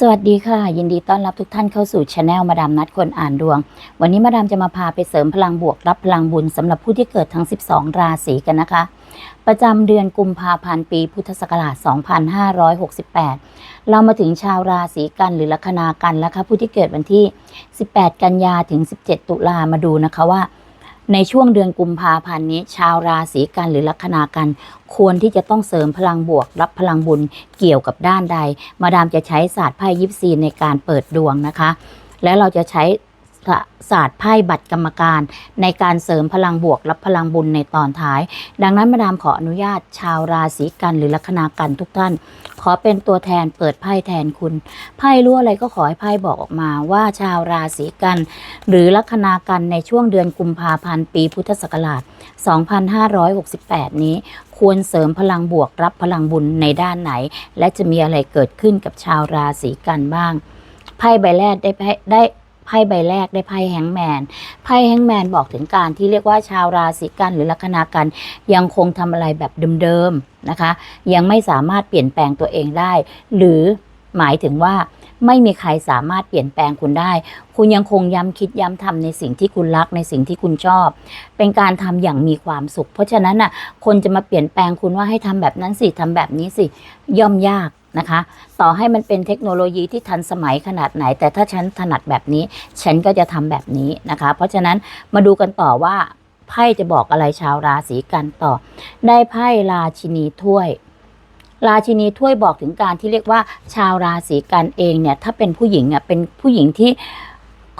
สวัสดีค่ะ ยินดีต้อนรับทุกท่านเข้าสู่ช anel มาดามนัดคนอ่านดวง วันนี้มาดามจะมาพาไปเสริมพลังบวกรับพลังบุญสำหรับผู้ที่เกิดทั้ง 12 ราศีกันนะคะ ประจำเดือนกุมภาพันธ์ปีพุทธศักราช 2568 เรามาถึงชาวราศีกันหรือลัคนากันแล้วค่ะผู้ที่เกิดวันที่ 18 กันยาถึง 17 ตุลามาดูนะคะว่า ในช่วงเดือนกุมภาพันธ์นี้ ชาวราศีกันหรือลัคนากัน ควรที่จะต้องเสริมพลังบวก รับพลังบุญเกี่ยวกับด้านใด มาดามจะใช้ศาสตร์ไพ่ยิปซีในการเปิดดวงนะคะ และเราจะใช้ ศาสตร์ไพ่บัตรกรรมการ ในการเสริมพลังบวกรับพลังบุญในตอนท้าย ดังนั้นมาดามขออนุญาตชาวราศีกันหรือลัคนากันทุกท่าน ขอเป็นตัวแทนเปิดไพ่แทนคุณ ไพ่รู้อะไรก็ขอให้ไพ่บอกออกมาว่าชาวราศีกัน หรือลัคนากันในช่วงเดือนกุมภาพันธ์ปีพุทธศักราช 2568 นี้ควรเสริมพลังบวกรับพลังบุญในด้านไหน และจะมีอะไรเกิดขึ้นกับชาวราศีกันบ้าง ไพ่ใบแรกได้ไพ่ได้ ไพ่ใบแรกได้ไพ่แฮงแมนไพ่แฮงแมนบอกถึงการที่เรียกว่าชาวราศีกันหรือลัคนากัน ยังคงทำอะไรแบบเดิมๆนะคะ ยังไม่สามารถเปลี่ยนแปลงตัวเองได้ หรือหมายถึงว่าไม่มีใครสามารถเปลี่ยนแปลงคุณได้ คุณยังคงย้ำคิดย้ำทำในสิ่งที่คุณรักในสิ่งที่คุณชอบ เป็นการทำอย่างมีความสุข เพราะฉะนั้นน่ะ คนจะมาเปลี่ยนแปลงคุณว่าให้ทำแบบนั้นสิทำแบบนี้สิ ย่อมยาก นะคะ ต่อให้มันเป็นเทคโนโลยีที่ทันสมัยขนาดไหน แต่ถ้าฉันถนัดแบบนี้ ฉันก็จะทำแบบนี้นะคะ เพราะฉะนั้นมาดูกันต่อว่าไพ่จะบอกอะไรชาวราศีกันต่อ ได้ไพ่ราชินีถ้วย ราชินีถ้วยบอกถึงการที่เรียกว่า ชาวราศีกันเองเนี่ยถ้าเป็นผู้หญิงอะเป็นผู้หญิงที่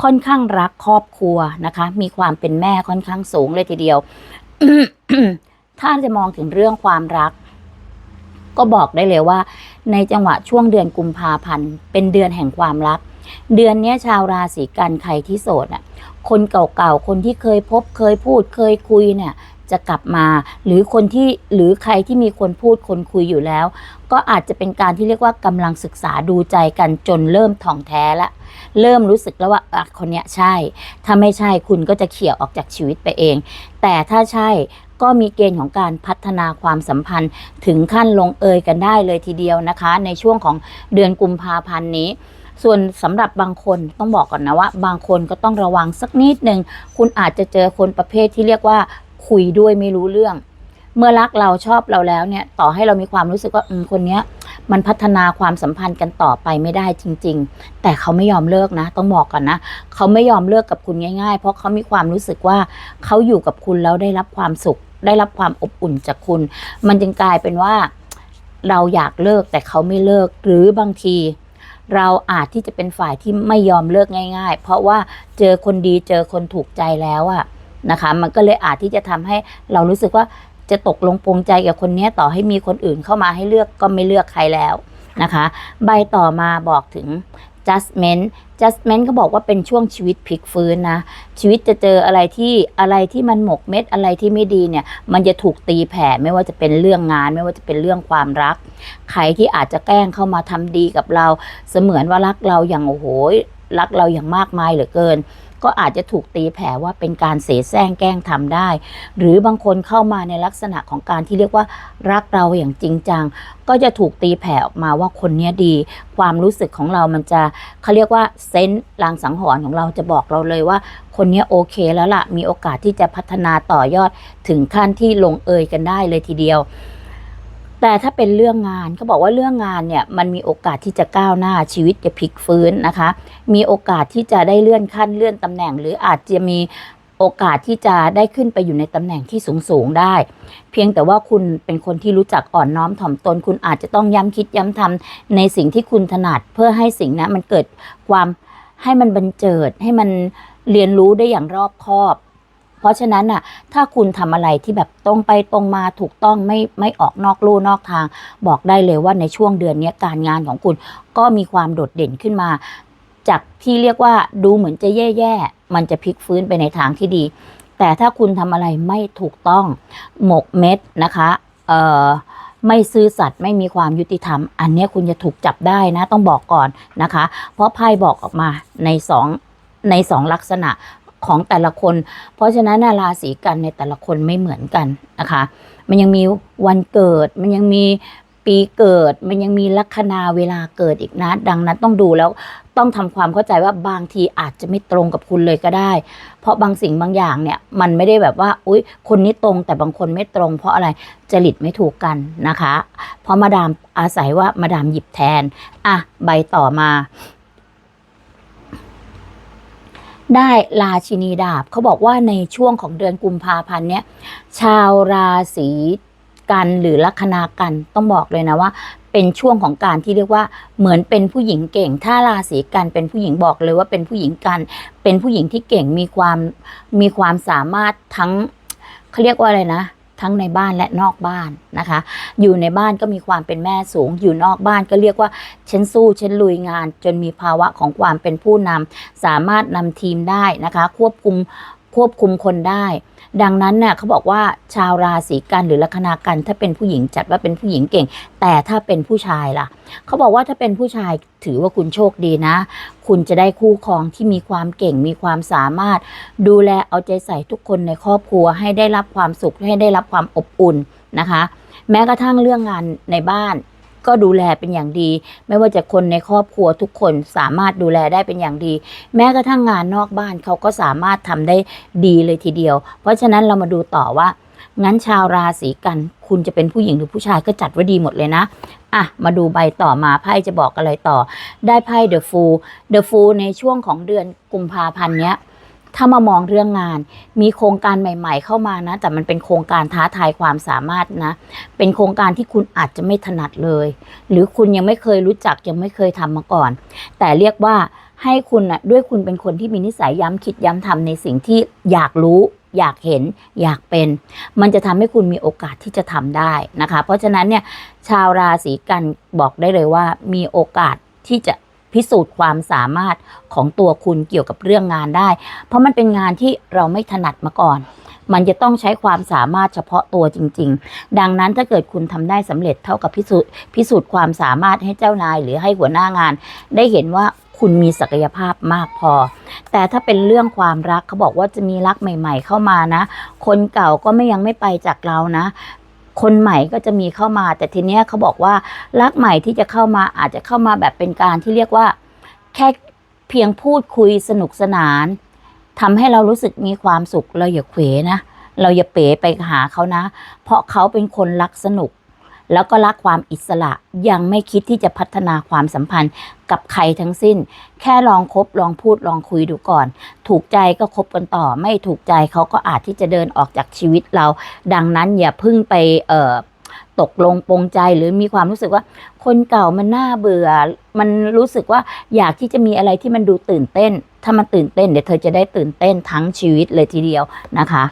ค่อนข้างรักครอบครัวนะคะ มีความเป็นแม่ค่อนข้างสูงเลยทีเดียว ถ้าจะมองถึงเรื่องความรัก ก็บอกได้เลยว่า ในจังหวะช่วงเดือนกุมภาพันธ์ เป็นเดือนแห่งความรัก เดือนนี้ชาวราศีกันใครที่โสดอะคนเก่าๆ คนที่เคยพบเคยพูดเคยคุยเนี่ย จะกลับมา หรือคนที่หรือใครที่มีคนพูดคนคุยอยู่แล้ว ก็อาจจะเป็นการที่เรียกว่ากำลังศึกษาดูใจกันจนเริ่มถ่องแท้ละ เริ่มรู้สึกแล้วว่าอะคนเนี้ยใช่ ถ้าไม่ใช่คุณก็จะเขี่ยออกจากชีวิตไปเอง แต่ถ้าใช่ ก็มีเกณฑ์ของการพัฒนาความสัมพันธ์ถึงขั้นลงเอยกันได้เลยทีเดียวนะคะ ในช่วงของเดือนกุมภาพันธ์นี้ ส่วนสำหรับบางคนต้องบอกก่อนนะว่า บางคนก็ต้องระวังสักนิดหนึ่งคุณอาจจะเจอคนประเภทที่เรียกว่าคุยด้วยไม่รู้เรื่อง เมื่อรักเราชอบเราแล้วเนี่ย ต่อให้เรามีความรู้สึกว่าอืมคนเนี้ย มันพัฒนาความสัมพันธ์กันต่อไปไม่ได้จริง ๆ แต่เขาไม่ยอมเลิกนะ ต้องบอกก่อนนะ เขาไม่ยอมเลิกกับคุณง่าย ๆ เพราะเขามีความรู้สึกว่าเขาอยู่กับคุณแล้วได้รับความสุข ได้รับความอบอุ่นจากคุณ มันจึงกลายเป็นว่า เราอยากเลิกแต่เขาไม่เลิกหรือบางทีเราอาจที่จะเป็นฝ่ายที่ไม่ยอมเลิกง่าย ๆ เพราะว่าเจอคนดีเจอคนถูกใจแล้วอะนะคะ มันก็เลยอาจที่จะทำให้เรารู้สึกว่า จะตกลงปรงใจกับคนนี้ต่อให้มีคนอื่นเข้ามาให้เลือกก็ไม่เลือกใครแล้วนะคะ ใบต่อมาบอกถึง judgment judgment ก็บอกว่าเป็นช่วงชีวิตพลิกฟื้นนะ ชีวิตจะเจออะไรที่อะไรที่มันหมกเม็ดอะไรที่ไม่ดีเนี่ย มันจะถูกตีแผ่ไม่ว่าจะเป็นเรื่องงาน ไม่ว่าจะเป็นเรื่องความรัก ใครที่อาจจะแกล้งเข้ามาทำดีกับเรา เสมือนว่ารักเราอย่างโอ้โหรักเราอย่างมากมายเหลือเกิน ก็อาจจะถูกตีแผ่ว่าเป็นการเสแสร้งแกล้งทำได้ หรือบางคนเข้ามาในลักษณะของการที่เรียกว่ารักเราอย่างจริงจัง ก็จะถูกตีแผ่ออกมาว่าคนเนี้ดี ความรู้สึกของเรามันจะเขาเรียกว่าเซนส์ลางสังหรณ์ของเราจะบอกเราเลยว่า คนนี้โอเคแล้วล่ะมีโอกาสที่จะพัฒนาต่อยอดถึงขั้นที่ลงเอยกันได้เลยทีเดียว แต่ถ้าเป็นเรื่องงานเขาบอกว่าเรื่องงานเนี่ยมันมีโอกาสที่จะก้าวหน้าชีวิตจะพลิกฟื้นนะคะ มีโอกาสที่จะได้เลื่อนขั้นเลื่อนตำแหน่ง หรืออาจจะมีโอกาสที่จะได้ขึ้นไปอยู่ในตำแหน่งที่สูงสูงๆได้ เพียงแต่ว่าคุณเป็นคนที่รู้จักอ่อนน้อมถ่อมตน คุณอาจจะต้องย้ำคิดย้ำทำในสิ่งที่คุณถนัดเพื่อให้สิ่งนั้นมันเกิดความให้มันบันเจิดให้มันเรียนรู้ได้อย่างรอบคอบ เพราะฉะนั้นน่ะถ้าคุณทำอะไรที่แบบตรงไปตรงมาถูกต้องไม่ไม่ออกนอกลู่นอกทาง บอกได้เลยว่าในช่วงเดือนนี้การงานของคุณก็มีความโดดเด่นขึ้นมา จากที่เรียกว่าดูเหมือนจะแย่ๆมันจะพลิกฟื้นไปในทางที่ดี แต่ถ้าคุณทำอะไรไม่ถูกต้องหมกเม็ดนะคะเอ่อไม่ซื่อสัตย์ไม่มีความยุติธรรม อันนี้คุณจะถูกจับได้นะต้องบอกก่อนนะคะ เพราะไพ่บอกออกมาในสองในสองลักษณะ ของแต่ละคน เพราะฉะนั้นราศีกันในแต่ละคนไม่เหมือนกันนะคะ มันยังมีวันเกิด มันยังมีปีเกิด มันยังมีลัคนาเวลาเกิดอีกนะ ดังนั้นต้องดูแล้วต้องทำความเข้าใจว่าบางทีอาจจะไม่ตรงกับคุณเลยก็ได้ เพราะบางสิ่งบางอย่างเนี่ยมันไม่ได้แบบว่า อุ๊ย คนนี้ตรงแต่บางคนไม่ตรง เพราะอะไรจริตไม่ถูกกันนะคะ เพราะมาดามอาศัยว่ามาดามหยิบแทน อะ ใบต่อมา ได้ราชินีดาบเขาบอกว่าในช่วงของเดือนกุมภาพันธ์เนี้ยชาวราศีกันหรือลัคนากันต้องบอกเลยนะว่า เป็นช่วงของการที่เรียกว่าเหมือนเป็นผู้หญิงเก่ง ถ้าราศีกันเป็นผู้หญิงบอกเลยว่าเป็นผู้หญิงกัน เป็นผู้หญิงที่เก่งมีความมีความสามารถทั้งเขาเรียกว่าอะไรนะ ทั้งในบ้านและนอกบ้านนะคะ อยู่ในบ้านก็มีความเป็นแม่สูง อยู่นอกบ้านก็เรียกว่าฉันสู้ฉันลุยงาน จนมีภาวะของความเป็นผู้นำสามารถนำทีมได้นะคะ ควบคุมควบคุมคนได้ ดังนั้นเนี่ยเขาบอกว่าชาวราศีกันหรือลัคนากันถ้าเป็นผู้หญิงจัดว่าเป็นผู้หญิงเก่ง แต่ถ้าเป็นผู้ชายล่ะเขาบอกว่าถ้าเป็นผู้ชายถือว่าคุณโชคดีนะ คุณจะได้คู่ครองที่มีความเก่งมีความสามารถ ดูแลเอาใจใส่ทุกคนในครอบครัวให้ได้รับความสุขให้ได้รับความอบอุ่นนะคะ แม้กระทั่งเรื่องงานในบ้าน ก็ดูแลเป็นอย่างดี ไม่ว่าจะคนในครอบครัวทุกคนสามารถดูแลได้เป็นอย่างดี แม้กระทั่งงานนอกบ้านเขาก็สามารถทำได้ดีเลยทีเดียว เพราะฉะนั้นเรามาดูต่อว่า งั้นชาวราศีกันคุณจะเป็นผู้หญิงหรือผู้ชายก็จัดไว้ดีหมดเลยนะอะมาดูใบต่อมาไพ่จะบอกอะไรต่อ ได้ไพ่ The Fool The Fool ในช่วงของเดือนกุมภาพันธ์เนี้ย ถ้ามามองเรื่องงาน มีโครงการใหม่ ๆ เข้ามานะ แต่มันเป็นโครงการท้าทายความสามารถนะ เป็นโครงการที่คุณอาจจะไม่ถนัดเลย หรือคุณยังไม่เคยรู้จักยังไม่เคยทำมาก่อน แต่เรียกว่าให้คุณนะด้วยคุณเป็นคนที่มีนิสัยย้ำคิดย้ำทำในสิ่งที่อยากรู้อยากเห็นอยากเป็น มันจะทำให้คุณมีโอกาสที่จะทำได้นะคะ เพราะฉะนั้นเนี่ยชาวราศีกันบอกได้เลยว่ามีโอกาสที่จะ พิสูจน์ความสามารถของตัวคุณเกี่ยวกับเรื่องงานได้ เพราะมันเป็นงานที่เราไม่ถนัดมาก่อน มันจะต้องใช้ความสามารถเฉพาะตัวจริง ๆ ดังนั้นถ้าเกิดคุณทำได้สำเร็จเท่ากับพิสูจน์พิสูจน์ความสามารถให้เจ้านายหรือให้หัวหน้างาน ได้เห็นว่าคุณมีศักยภาพมากพอ แต่ถ้าเป็นเรื่องความรักเขาบอกว่าจะมีรักใหม่ ๆ เข้ามานะ คนเก่าก็ไม่ยังไม่ไปจากเรานะ คนใหม่ก็จะมีเข้ามา แต่ทีเนี้ยเขาบอกว่ารักใหม่ที่จะเข้ามาอาจจะเข้ามาแบบเป็นการที่เรียกว่า แค่เพียงพูดคุยสนุกสนานทำให้เรารู้สึกมีความสุขเราอย่าเขวนะเราอย่าเป๋ไปหาเขานะ เพราะเขาเป็นคนรักสนุก แล้วก็รักความอิสระยังไม่คิดที่จะพัฒนาความสัมพันธ์กับใครทั้งสิ้น แค่ลองคบลองพูดลองคุยดูก่อน ถูกใจก็คบกันต่อ ไม่ถูกใจเขาก็อาจที่จะเดินออกจากชีวิตเรา ดังนั้นอย่าพึ่งไปเอ่อตกลงปรงใจหรือมีความรู้สึกว่า คนเก่ามันน่าเบื่อ มันรู้สึกว่าอยากที่จะมีอะไรที่มันดูตื่นเต้น ถ้ามันตื่นเต้นเดี๋ยวเธอจะได้ตื่นเต้นทั้งชีวิตเลยทีเดียวนะคะ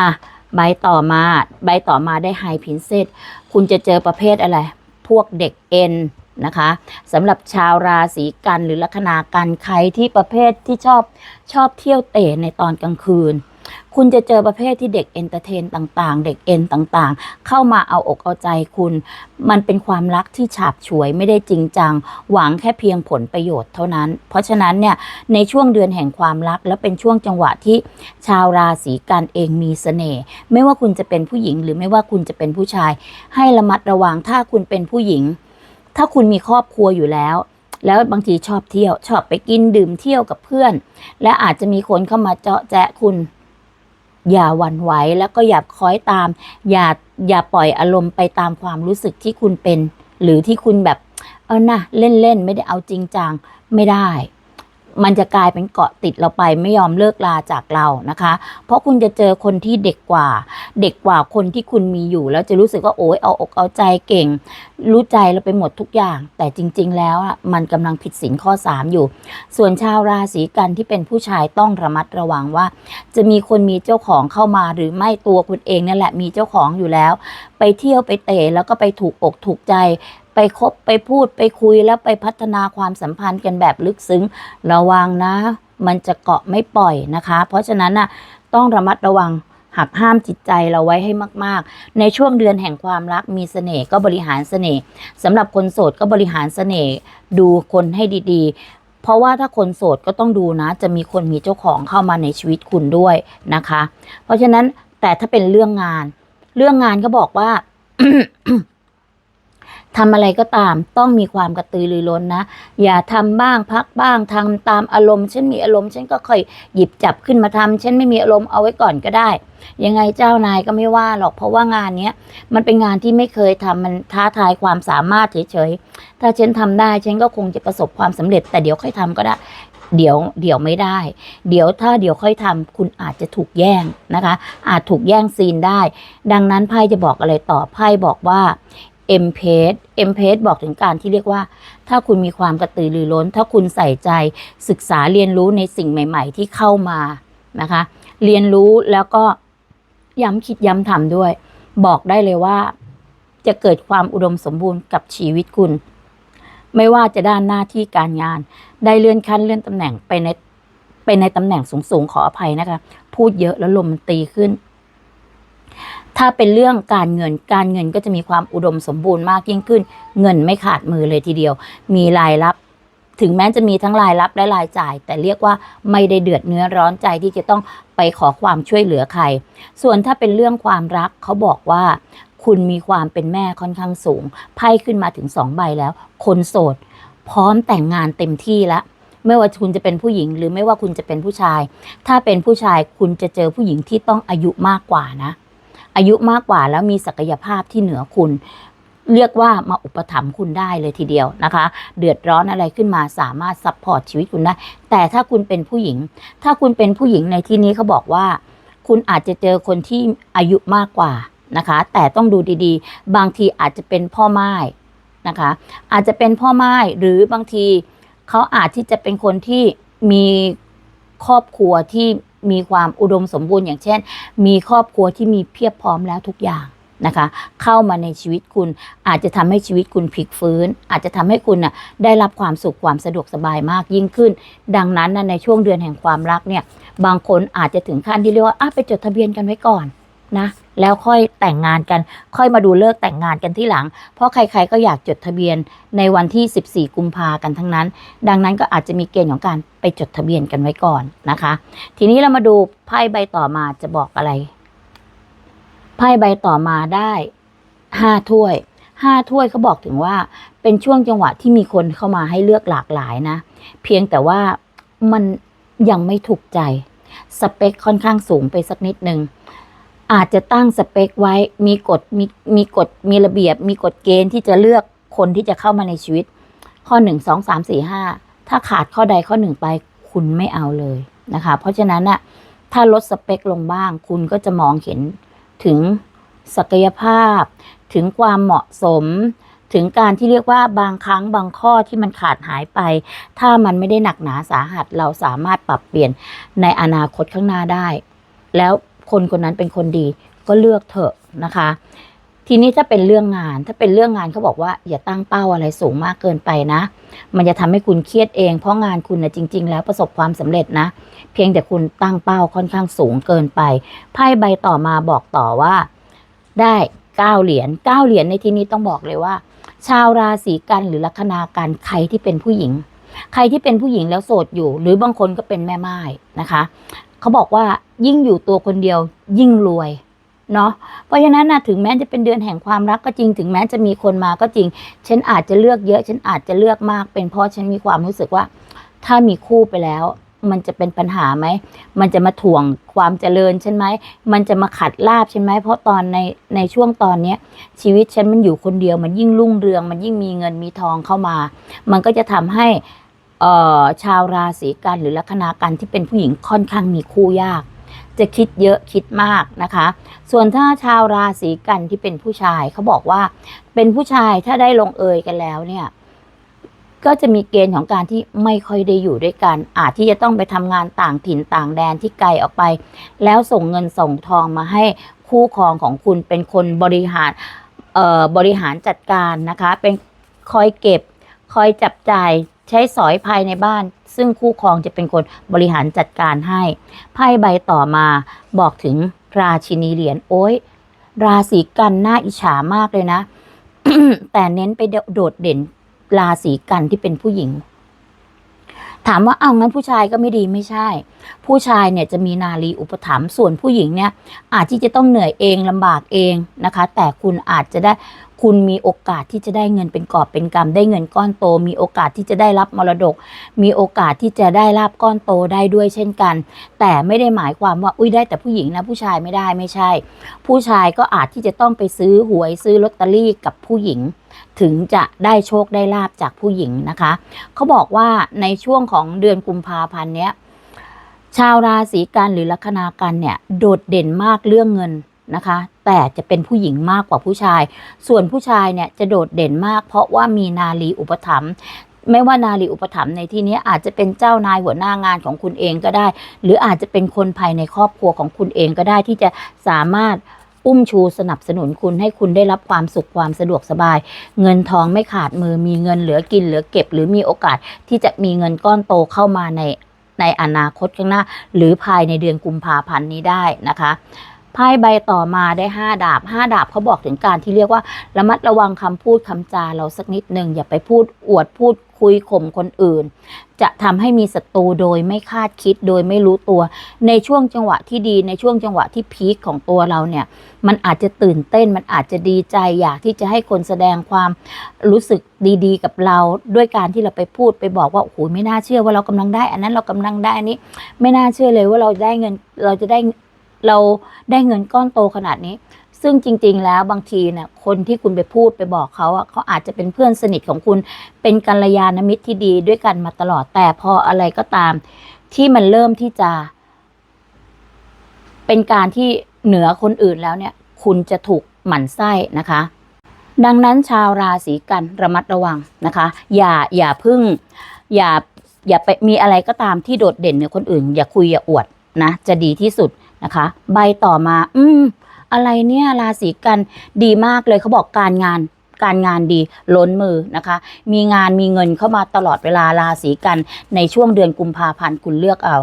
อะใบต่อมาใบต่อมาได้ไฮพินเซตคุณจะเจอประเภทอะไร พวกเด็กเอ็น นะคะสำหรับชาวราศีกันหรือลัคนากันใครที่ประเภทที่ชอบชอบเที่ยวเตะในตอนกลางคืน คุณจะเจอประเภทที่เด็กเอนเตอร์เทนต่างๆ เด็กเอ็นต่างๆ เข้ามาเอาอกเอาใจคุณ มันเป็นความรักที่ฉาบฉวยไม่ได้จริงจัง หวังแค่เพียงผลประโยชน์เท่านั้น เพราะฉะนั้นเนี่ยในช่วงเดือนแห่งความรักและเป็นช่วงจังหวะที่ชาวราศีกันเองมีเสน่ห์ไม่ว่าคุณจะเป็นผู้หญิง หรือไม่ว่าคุณจะเป็นผู้ชาย ให้ระมัดระวังถ้าคุณเป็นผู้หญิง ถ้าคุณมีครอบครัวอยู่แล้ว แล้วบางทีชอบเที่ยว ชอบไปกินดื่มเที่ยวกับเพื่อน และอาจจะมีคนเข้ามาเจาะแจะคุณ อย่าหวั่นไหวแล้วก็อย่าคอยตาม อย่าอย่าปล่อยอารมณ์ไปตามความรู้สึกที่คุณเป็น หรือที่คุณแบบ เออนะเล่นเล่นๆไม่ได้เอาจริงจังไม่ได้ มันจะกลายเป็นเกาะติดเราไปไม่ยอมเลิกลาจากเรานะคะ เพราะคุณจะเจอคนที่เด็กกว่า เด็กกว่าคนที่คุณมีอยู่ แล้วจะรู้สึกว่าโอ้ยเอาอกเอาใจเก่ง รู้ใจเราไปหมดทุกอย่าง แต่จริง ๆ แล้วอะมันกำลังผิดศีลข้อ 3 อยู่ ส่วนชาวราศีกันที่เป็นผู้ชายต้องระมัดระวังว่า จะมีคนมีเจ้าของเข้ามาหรือไม่ตัวคุณเองนั่นแหละมีเจ้าของอยู่แล้ว ไปเที่ยวไปเตะแล้วก็ไปถูกอกถูกใจ ไปคบไปพูดไปคุยแล้วไปพัฒนาความสัมพันธ์กันแบบลึกซึ้งระวังนะ มันจะเกาะไม่ปล่อยนะคะ เพราะฉะนั้นน่ะต้องระมัดระวังหักห้ามจิตใจเราไว้ให้มาก ๆ ในช่วงเดือนแห่งความรักมีเสน่ห์ก็บริหารเสน่ห์สำหรับคนโสดก็บริหารเสน่ห์ดูคนให้ดีๆ เพราะว่าถ้าคนโสดก็ต้องดูนะ จะมีคนมีเจ้าของเข้ามาในชีวิตคุณด้วยนะคะ เพราะฉะนั้นแต่ถ้าเป็นเรื่องงาน เรื่องงานก็บอกว่า ทำอะไรก็ตามต้องมีความกระตือรือร้นนะ อย่าทำบ้างพักบ้างทำตามอารมณ์ฉันมีอารมณ์ฉันก็ค่อยหยิบจับขึ้นมาทำฉันไม่มีอารมณ์เอาไว้ก่อนก็ได้ ยังไงเจ้านายก็ไม่ว่าหรอกเพราะว่างานเนี้ยมันเป็นงานที่ไม่เคยทำมันท้าทายความสามารถเฉยๆถ้าฉันทำได้ฉันก็คงจะประสบความสำเร็จ แต่เดี๋ยวค่อยทำก็ได้เดี๋ยวเดี๋ยวไม่ได้ เดี๋ยวถ้าเดี๋ยวค่อยทำคุณอาจจะถูกแย่งนะคะ อาจถูกแย่งซีนได้ ดังนั้นไพ่จะบอกอะไรต่อไพ่บอกว่า เอ็มเพสเอ็มเพสบอกถึงการที่เรียกว่า ถ้าคุณมีความกระตือรือร้น ถ้าคุณใส่ใจศึกษาเรียนรู้ในสิ่งใหม่ ๆ ที่เข้ามานะคะ เรียนรู้แล้วก็ย้ำคิดย้ำทำด้วย บอกได้เลยว่า จะเกิดความอุดมสมบูรณ์กับชีวิตคุณ ไม่ว่าจะด้านหน้าที่การงาน ได้เลื่อนขั้นเลื่อนตำแหน่งไปในไปในตำแหน่งสูงๆขออภัยนะคะ พูดเยอะแล้วลมมันตีขึ้น ถ้าเป็นเรื่องการเงินการเงินก็จะมีความอุดมสมบูรณ์มากยิ่งขึ้น เงินไม่ขาดมือเลยทีเดียว มีรายรับ ถึงแม้จะมีทั้งรายรับและรายจ่าย แต่เรียกว่าไม่ได้เดือดเนื้อร้อนใจที่จะต้องไปขอความช่วยเหลือใคร ส่วนถ้าเป็นเรื่องความรักเขาบอกว่า คุณมีความเป็นแม่ค่อนข้างสูง ไพ่ขึ้นมาถึงสองใบแล้ว คนโสด พร้อมแต่งงานเต็มที่แล้วไม่ว่าคุณจะเป็นผู้หญิงหรือไม่ว่าคุณจะเป็นผู้ชาย ถ้าเป็นผู้ชายคุณจะเจอผู้หญิงที่ต้องอายุมากกว่านะ อายุมากกว่าแล้วมีศักยภาพที่เหนือคุณ เรียกว่ามาอุปถัมภ์คุณได้เลยทีเดียวนะคะ เดือดร้อนอะไรขึ้นมาสามารถซัพพอร์ตชีวิตคุณได้ แต่ถ้าคุณเป็นผู้หญิง ถ้าคุณเป็นผู้หญิงในที่นี้เขาบอกว่า คุณอาจจะเจอคนที่อายุมากกว่านะคะ แต่ต้องดูดีๆ บางทีอาจจะเป็นพ่อไม้นะคะ อาจจะเป็นพ่อไม้หรือบางทีเขาอาจที่จะเป็นคนที่มีครอบครัวที่ มีความอุดมสมบูรณ์อย่างเช่น มีครอบครัวที่มีเพียบพร้อมแล้วทุกอย่างนะคะ เข้ามาในชีวิตคุณอาจจะทำให้ชีวิตคุณพลิกฟื้น อาจจะทำให้คุณน่ะได้รับความสุขความสะดวกสบายมากยิ่งขึ้น ดังนั้นนะในช่วงเดือนแห่งความรักเนี่ยบางคนอาจจะถึงขั้นที่เรียกว่าอะไปจดทะเบียนกันไว้ก่อนนะ แล้วค่อยแต่งงานกัน ค่อยมาดูเลิกแต่งงานกันที่หลัง เพราะใครๆก็อยากจดทะเบียนในวันที่ 14 กุมภากันทั้งนั้น ดังนั้นก็อาจจะมีเกณฑ์ของการไปจดทะเบียนกันไว้ก่อนนะคะ ทีนี้เรามาดูไพ่ใบต่อมาจะบอกอะไร ไพ่ใบต่อมาได้ห้าถ้วยห้าถ้วยเขาบอกถึงว่าเป็นช่วงจังหวะที่มีคนเข้ามาให้เลือกหลากหลายนะ เพียงแต่ว่ามันยังไม่ถูกใจ สเปคค่อนข้างสูงไปสักนิดนึง อาจจะตั้งสเปคไว้มีกฎมีมีกฎมีระเบียบ มีกฎเกณฑ์ที่จะเลือกคนที่จะเข้ามาในชีวิต ข้อหนึ่งสองสามสี่ห้าถ้าขาดข้อใดข้อหนึ่งไปคุณไม่เอาเลยนะคะ เพราะฉะนั้นน่ะถ้าลดสเปคลงบ้าง คุณก็จะมองเห็นถึงศักยภาพ ถึงความเหมาะสม ถึงการที่เรียกว่าบางครั้งบางข้อที่มันขาดหายไป ถ้ามันไม่ได้หนักหนาสาหัสเราสามารถปรับเปลี่ยนในอนาคตข้างหน้าได้ แล้ว คนคนนั้นเป็นคนดี ก็เลือกเถอะนะคะ ทีนี้ถ้าเป็นเรื่องงานถ้าเป็นเรื่องงานเขาบอกว่า อย่าตั้งเป้าอะไรสูงมากเกินไปนะ มันจะทำให้คุณเครียดเอง เพราะงานคุณนะจริง ๆ แล้วประสบความสำเร็จนะ เพียงแต่คุณตั้งเป้าค่อนข้างสูงเกินไปไพ่ใบต่อมาบอกต่อว่า ได้เก้าเหรียญเก้าเหรียญในที่นี้ต้องบอกเลยว่า ชาวราศีกันหรือลัคนากันใครที่เป็นผู้หญิง ใครที่เป็นผู้หญิงแล้วโสดอยู่ หรือบางคนก็เป็นแม่ไม้นะคะ เขาบอกว่า ยิ่งอยู่ตัวคนเดียว ยิ่งรวยเนาะเพราะฉะนั้นนะถึงแม้จะเป็นเดือนแห่งความรักก็จริง ถึงแม้จะมีคนมาก็จริง ฉันอาจจะเลือกเยอะฉันอาจจะเลือกมาก เป็นเพราะฉันมีความรู้สึกว่า ถ้ามีคู่ไปแล้ว มันจะเป็นปัญหาไหม มันจะมาถ่วงความเจริญฉันไหม มันจะมาขัดลาบใช่ไหม เพราะตอนในในช่วงตอนเนี้ย ชีวิตฉันมันอยู่คนเดียว มันยิ่งรุ่งเรือง มันยิ่งมีเงินมีทองเข้ามา มันก็จะทำให้เอ่อชาวราศีกันหรือลัคนากันที่เป็นผู้หญิงค่อนข้างมีคู่ยาก จะคิดเยอะคิดมากนะคะ ส่วนถ้าชาวราศีกันที่เป็นผู้ชายเขาบอกว่า เป็นผู้ชายถ้าได้ลงเอยกันแล้วเนี่ย ก็จะมีเกณฑ์ของการที่ไม่ค่อยได้อยู่ด้วยกัน อาจที่จะต้องไปทำงานต่างถิ่นต่างแดนที่ไกลออกไป แล้วส่งเงินส่งทองมาให้คู่ครองของคุณเป็นคนบริหารเอ่อบริหารจัดการนะคะ เป็นคอยเก็บคอยจับจ่าย ใช้สอยภายในบ้าน ซึ่งคู่ครองจะเป็นคนบริหารจัดการให้ไพ่ใบต่อมาบอกถึงราชินีเหรียญโอ้ย ราศีกันน่าอิจฉามากเลยนะ แต่เน้นไปโดดเด่นราศีกันที่เป็นผู้หญิง ถามว่าเอางั้นผู้ชายก็ไม่ดีไม่ใช่ ผู้ชายเนี่ยจะมีนารีอุปถัมภ์ส่วนผู้หญิงเนี่ย อาจที่จะต้องเหนื่อยเองลำบากเองนะคะ แต่คุณอาจจะได้ คุณมีโอกาสที่จะได้เงินเป็นกอบเป็นกำได้เงินก้อนโต มีโอกาสที่จะได้รับมรดก มีโอกาสที่จะได้ลาบก้อนโตได้ด้วยเช่นกัน แต่ไม่ได้หมายความว่าอุ้ยได้แต่ผู้หญิงนะผู้ชายไม่ได้ไม่ใช่ ผู้ชายก็อาจที่จะต้องไปซื้อหวยซื้อลอตเตอรี่กับผู้หญิง ถึงจะได้โชคได้ลาบจากผู้หญิงนะคะเขาบอกว่าในช่วงของเดือนกุมภาพันธ์เนี้ยชาวราศีกันหรือลัคนากันเนี่ยโดดเด่นมากเรื่องเงินนะคะ แต่จะเป็นผู้หญิงมากกว่าผู้ชาย ส่วนผู้ชายเนี่ยจะโดดเด่นมาก เพราะว่ามีนาลีอุปถัมภ์ไม่ว่านาลีอุปถัมภ์ในที่นี้อาจจะเป็นเจ้านายหัวหน้างานของคุณเองก็ได้ หรืออาจจะเป็นคนภายในครอบครัวของคุณเองก็ได้ที่จะสามารถอุ้มชูสนับสนุนคุณให้คุณได้รับความสุขความสะดวกสบาย เงินทองไม่ขาดมือมีเงินเหลือกินเหลือเก็บ หรือมีโอกาสที่จะมีเงินก้อนโตเข้ามาในในอนาคตข้างหน้า หรือภายในเดือนกุมภาพันธ์นี้ได้นะคะ ไพ่ใบต่อมาได้5ดาบ5ดาบเขาบอกถึงการที่เรียกว่าระมัดระวังคำพูดคำจาเราสักนิดหนึ่งอย่าไปพูดอวดพูดคุยข่มคนอื่น จะทำให้มีศัตรูโดยไม่คาดคิดโดยไม่รู้ตัว ในช่วงจังหวะที่ดีในช่วงจังหวะที่พีคของตัวเราเนี่ย มันอาจจะตื่นเต้นมันอาจจะดีใจอยากที่จะให้คนแสดงความรู้สึกดีๆ กับเราด้วยการที่เราไปพูดไปบอกว่าโอ้โหไม่น่าเชื่อว่าเรากำลังได้ อันนั้นเรากำลังได้อันนี้ ไม่น่าเชื่อเลยว่าเราได้เงินเราจะได้ เราได้เงินก้อนโตขนาดนี้ ซึ่งจริง ๆ แล้วบางทีเนี่ยคนที่คุณไปพูดไปบอกเขาอะเขาอาจจะเป็นเพื่อนสนิทของคุณ เป็นกัลยาณมิตรที่ดีด้วยกันมาตลอดแต่พออะไรก็ตาม ที่มันเริ่มที่จะ เป็นการที่เหนือคนอื่นแล้วเนี่ย คุณจะถูกหมั่นไส้นะคะ ดังนั้นชาวราศีกันระมัดระวังนะคะ อย่าอย่าพึ่ง อย่าอย่าไปมีอะไรก็ตามที่โดดเด่นเหนือคนอื่น อย่าคุยอย่าอวดนะ จะดีที่สุด นะคะ ใบต่อมา อืม อะไรเนี่ยราศีกันดีมากเลยเขาบอกการงานการงานดีล้นมือนะคะ มีงานมีเงินเข้ามาตลอดเวลาราศีกันในช่วงเดือนกุมภาพันธ์คุณเลือกเอา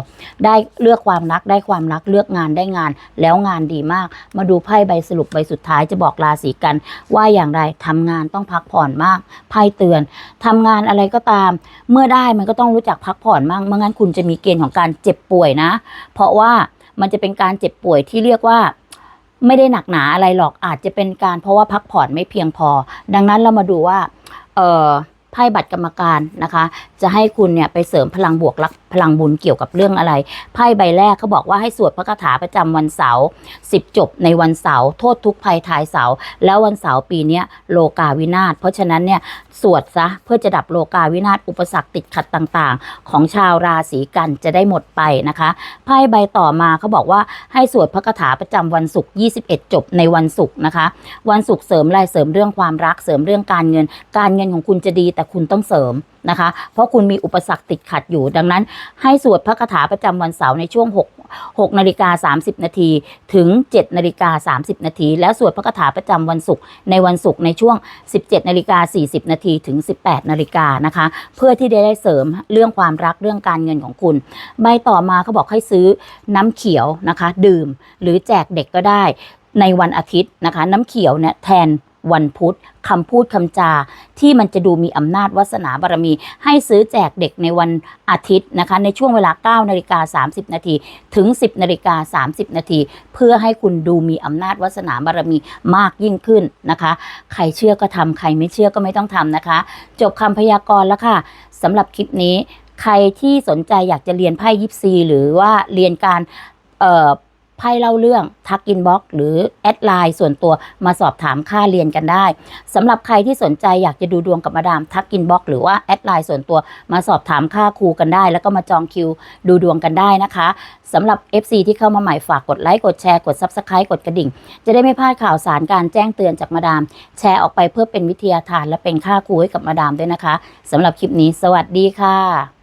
ได้เลือกความรักได้ความรักเลือกงานได้งาน แล้วงานดีมาก มาดูไพ่ใบสรุปใบสุดท้ายจะบอกราศีกัน ว่าอย่างไรทำงานต้องพักผ่อนมากไพ่เตือนทำงานอะไรก็ตาม เมื่อได้มันก็ต้องรู้จักพักผ่อนมากไม่งั้นคุณจะมีเกณฑ์ของการเจ็บป่วยนะ เพราะว่า มันจะเป็นการเจ็บป่วยที่เรียกว่าไม่ได้หนักหนาอะไรหรอกอาจจะเป็นการเพราะว่าพักผ่อนไม่เพียงพอ ดังนั้นเรามาดูว่าไพ่บัตรกรรมการนะคะ จะให้คุณเนี่ยไปเสริมพลังบวกรักพลังบุญเกี่ยวกับเรื่องอะไร ไพ่ใบแรกเขาบอกว่าให้สวดพระคาถาประจำวันเสาร์สิบจบในวันเสาร์โทษทุกภัยทายเสาร์แล้ววันเสาร์ปีเนี้ยโลกาวินาศเพราะฉะนั้นเนี่ยสวดซะเพื่อจะดับโลกาวินาศอุปสรรคติดขัดต่างๆ ของชาวราศีกันจะได้หมดไปนะคะไพ่ใบต่อมาเขาบอกว่าให้สวดพระคาถาประจำวันศุกร์21 จบในวันศุกร์นะคะ วันศุกร์เสริมอะไรเสริมเรื่องความรักเสริมเรื่องการเงิน การเงินของคุณจะดีแต่คุณต้องเสริม นะคะ เพราะคุณมีอุปสรรคติดขัดอยู่ ดังนั้น ให้สวดพระคาถาประจำวันเสาร์ในช่วง 6 6นาฬิกา30 นาทีถึง 7นาฬิกา30 นาที แล้วสวดพระคาถาประจำวันศุกร์ในวันศุกร์ในช่วง 17นาฬิกา40 นาทีถึง 18นาฬิกานะคะ เพื่อที่จะได้เสริมเรื่องความรักเรื่องการเงินของคุณ ใบต่อมาเขาบอกให้ซื้อน้ำเขียวนะคะ ดื่มหรือแจกเด็กก็ได้ในวันอาทิตย์นะคะ น้ำเขียวเนี่ยแทน วันพุธคำพูดคำจาที่มันจะดูมีอำนาจวาสนาบารมี ให้ซื้อแจกเด็กในวันอาทิตย์นะคะ ในช่วงเวลา 9 นาฬิกา 30 นาที ถึง 10 นาฬิกา 30 นาที เพื่อให้คุณดูมีอำนาจวาสนาบารมีมากยิ่งขึ้นนะคะ ใครเชื่อก็ทำใครไม่เชื่อก็ไม่ต้องทำนะคะ จบคำพยากรณ์แล้วค่ะสำหรับคลิปนี้ ใครที่สนใจอยากจะเรียนไพ่ยิปซีหรือว่าเรียนการเอ่อ ไพ่เล่าเรื่องทักอินบ็อกหรือแอดไลน์ส่วนตัวมาสอบถามค่าเรียนกันได้สำหรับใครที่สนใจอยากจะดูดวงกับมาดามทักอินบ็อกหรือว่าแอดไลน์ส่วนตัวมาสอบถามค่าครูกันได้ แล้วก็มาจองคิวดูดวงกันได้นะคะสำหรับ FC ที่เข้ามาใหม่ฝากกดไลค์กดแชร์กด Subscribe กดกระดิ่ง จะได้ไม่พลาดข่าวสารการแจ้งเตือนจากมาดาม แชร์ออกไปเพื่อเป็นวิทยาทานและเป็นค่าครูให้กับมาดามด้วยนะคะสำหรับคลิปนี้ สวัสดีค่ะ